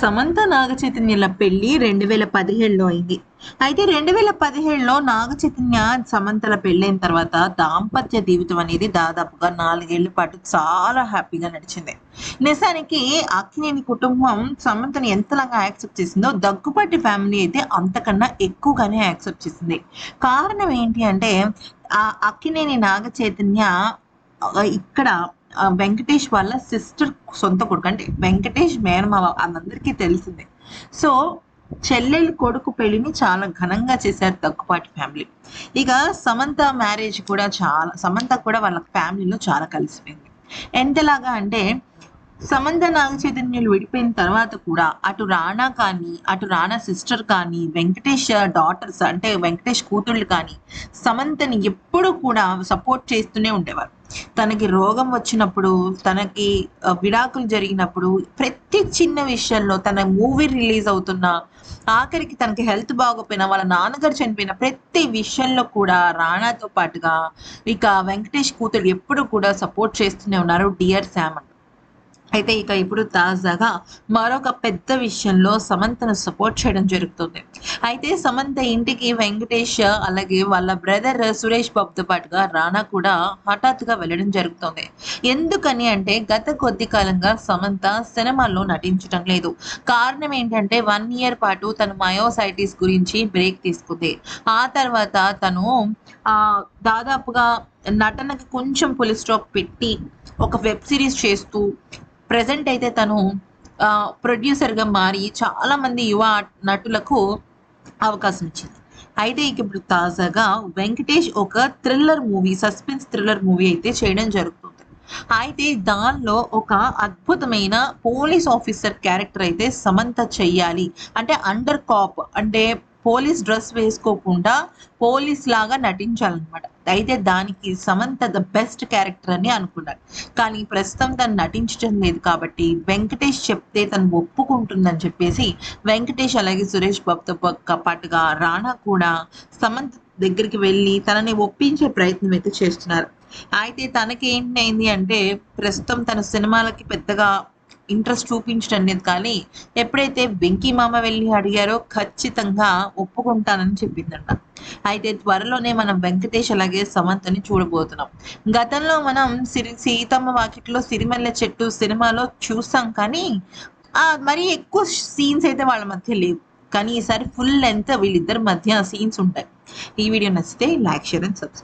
సమంత నాగ చైతన్యల పెళ్ళి రెండు వేల పదిహేడులో అయింది. అయితే రెండు వేల పదిహేడులో నాగ చైతన్య సమంతల పెళ్ళైన తర్వాత దాంపత్య జీవితం అనేది దాదాపుగా నాలుగేళ్ళ పాటు చాలా హ్యాపీగా నడిచింది. నిజానికి అక్కినేని కుటుంబం సమంతని ఎంతలాగా యాక్సెప్ట్ చేసిందో దగ్గుపాటి ఫ్యామిలీ అయితే అంతకన్నా ఎక్కువగానే యాక్సెప్ట్ చేసింది. కారణం ఏంటి అంటే ఆ అక్కినేని నాగ చైతన్య ఇక్కడ వెంకటేష్ వాళ్ళ సిస్టర్ సొంత కొడుకు. అంటే వెంకటేష్ మేనమావ అందరికీ తెలిసిందే. సో చెల్లెలు కొడుకు పెళ్ళిని చాలా ఘనంగా చేశారు దగ్గుపాటి ఫ్యామిలీ ఇక సమంత మ్యారేజ్ కూడా చాలా సమంత కూడా వాళ్ళ ఫ్యామిలీలో చాలా కలిసిపోయింది. ఎంతలాగా అంటే సమంత నాగ చైతన్యులు విడిపోయిన తర్వాత కూడా అటు రాణా కానీ అటు రాణా సిస్టర్ కానీ వెంకటేష్ డాటర్స్ అంటే వెంకటేష్ కూతుళ్ళు కానీ సమంతని ఎప్పుడూ కూడా సపోర్ట్ చేస్తూనే ఉండేవారు తనకి రోగం వచ్చినప్పుడు తనకి విడాకులు జరిగినప్పుడు ప్రతి చిన్న విషయంలో తన మూవీ రిలీజ్ అవుతున్న ఆఖరికి తనకి హెల్త్ బాగోపోయినా వాళ్ళ నాన్నగారు చనిపోయిన ప్రతి విషయంలో కూడా రాణాతో పాటుగా ఇక వెంకటేష్ కూతురు ఎప్పుడు కూడా సపోర్ట్ చేస్తూనే ఉన్నారు డియర్ శామ్ అంటూ. అయితే ఇక ఇప్పుడు తాజాగా మరొక పెద్ద విషయంలో సమంతను సపోర్ట్ చేయడం జరుగుతుంది. అయితే సమంత ఇంటికి వెంకటేష్ అలాగే వాళ్ళ బ్రదర్ సురేష్ బాబుతో పాటుగా రానా కూడా హఠాత్తుగా వెళ్ళడం జరుగుతుంది. ఎందుకని అంటే గత కొద్ది కాలంగా సమంత సినిమాల్లో నటించడం లేదు. కారణం ఏంటంటే వన్ ఇయర్ పాటు తను మయోసైటిస్ గురించి బ్రేక్ తీసుకుంది. ఆ తర్వాత తను ఆ దాదాపుగా నటనకి కొంచెం పులి స్టాప్ పెట్టి ఒక వెబ్ సిరీస్ చేస్తూ ప్రజెంట్ అయితే తను ప్రొడ్యూసర్గా మారి చాలా మంది యువ నటులకు అవకాశం ఇచ్చింది. అయితే ఇక ఇప్పుడు తాజాగా వెంకటేష్ ఒక thriller movie suspense thriller movie అయితే చేయడం జరుగుతుంది. అయితే దానిలో ఒక అద్భుతమైన పోలీస్ ఆఫీసర్ క్యారెక్టర్ అయితే సమంత చెయ్యాలి. అంటే అండర్ కాప్ అంటే పోలీస్ డ్రెస్ వేసుకోకుండా పోలీస్ లాగా నటించాలన్నమాట. అయితే దానికి సమంత ద బెస్ట్ క్యారెక్టర్ అని అనుకున్నారు కానీ ప్రస్తుతం తను నటించడం లేదు కాబట్టి వెంకటేష్ చెప్తే తను ఒప్పుకుంటుందని చెప్పేసి వెంకటేష్ అలాగే సురేష్ బాబుతో పాటుగా రాణా కూడా సమంత దగ్గరికి వెళ్ళి తనని ఒప్పించే ప్రయత్నం అయితే చేస్తున్నారు. అయితే తనకి ఏంటైంది అంటే ప్రస్తుతం తన సినిమాలకి పెద్దగా ఇంట్రెస్ట్ చూపించడం లేదు కానీ ఎప్పుడైతే వెంకీ మామ వెళ్ళి అడిగారో ఖచ్చితంగా ఒప్పుకుంటానని చెప్పిందంట. అయితే త్వరలోనే మనం వెంకటేష్ అలాగే సమంతని చూడబోతున్నాం. గతంలో మనం సిరి సీతమ్మ వాకిట్లో సిరిమల్లె చెట్టు సినిమాలో చూసాం కానీ ఆ మరి ఎక్కువ సీన్స్ అయితే వాళ్ళ మధ్య లేవు. కానీ ఈసారి ఫుల్ లెంత్ వీళ్ళిద్దరి మధ్య సీన్స్ ఉంటాయి. ఈ వీడియో నచ్చితే లైక్ షేర్ అండ్ సబ్స్క్రైబ్.